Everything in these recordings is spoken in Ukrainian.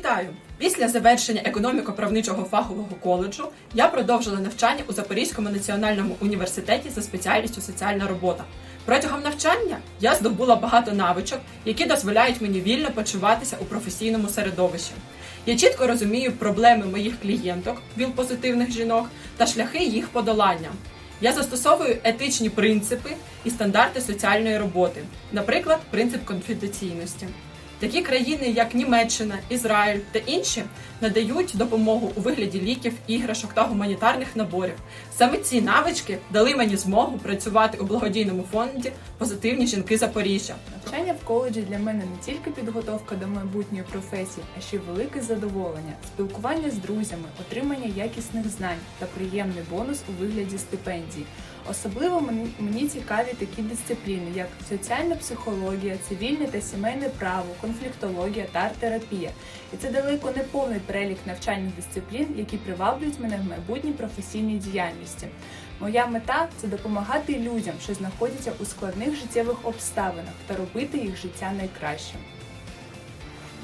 Вітаю! Після завершення економіко-правничого фахового коледжу я продовжила навчання у Запорізькому національному університеті за спеціальністю соціальна робота. Протягом навчання я здобула багато навичок, які дозволяють мені вільно почуватися у професійному середовищі. Я чітко розумію проблеми моїх клієнток, віл-позитивних жінок та шляхи їх подолання. Я застосовую етичні принципи і стандарти соціальної роботи, наприклад, принцип конфіденційності. Такі країни, як Німеччина, Ізраїль та інші, надають допомогу у вигляді ліків, іграшок та гуманітарних наборів. Саме ці навички дали мені змогу працювати у благодійному фонді Позитивні жінки Запоріжжя. Навчання в коледжі для мене не тільки підготовка до майбутньої професії, а ще й велике задоволення, спілкування з друзями, отримання якісних знань та приємний бонус у вигляді стипендій. Особливо мені, цікаві такі дисципліни, як соціальна психологія, цивільне та сімейне право, конфліктологія та арт-терапія. І це далеко не повний перелік навчальних дисциплін, які приваблюють мене в майбутній професійній діяльності. Моя мета це допомагати людям, що знаходяться у складних життєвих обставинах, та робити їх життя найкращим.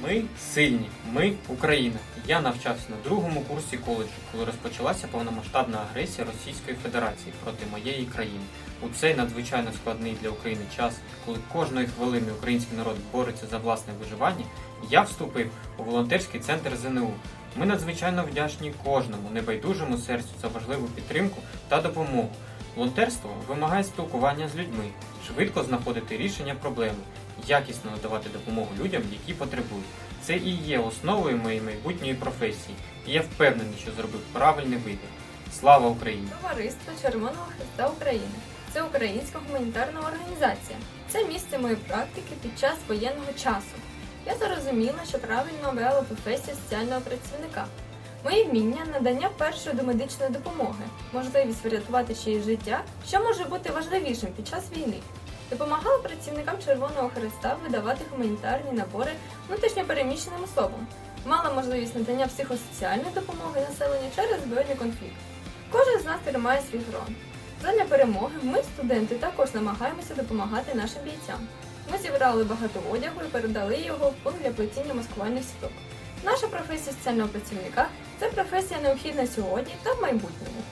Ми сильні, ми Україна. Я навчався на другому курсі коледжу, коли розпочалася повномасштабна агресія Російської Федерації проти моєї країни. У цей надзвичайно складний для України час, коли кожної хвилини український народ бореться за власне виживання, я вступив у волонтерський центр ЗНУ. Ми надзвичайно вдячні кожному небайдужому серцю за важливу підтримку та допомогу. Волонтерство вимагає спілкування з людьми, швидко знаходити рішення проблеми, якісно надавати допомогу людям, які потребують. Це і є основою моєї майбутньої професії, і я впевнений, що зробив правильний вибір. Слава Україні! Товариство Червоного Христа України. Це українська гуманітарна організація. Це місце моєї практики під час воєнного часу. Я зрозуміла, що правильно обрала професію соціального працівника. Мої вміння надання першої домедичної допомоги, можливість врятувати чиєсь життя, що може бути важливішим під час війни. Допомагала працівникам Червоного Христа видавати гуманітарні набори внутрішньопереміщеним особам. Мала можливість надання психосоціальної допомоги населенню через збройний конфлікт. Кожен з нас тримає свій фронт. Задля перемоги ми, студенти, також намагаємося допомагати нашим бійцям. Ми зібрали багато одягу і передали його в пункт для плетіння маскувальних сіток. Наша професія соціального працівника це професія необхідна сьогодні та в майбутньому.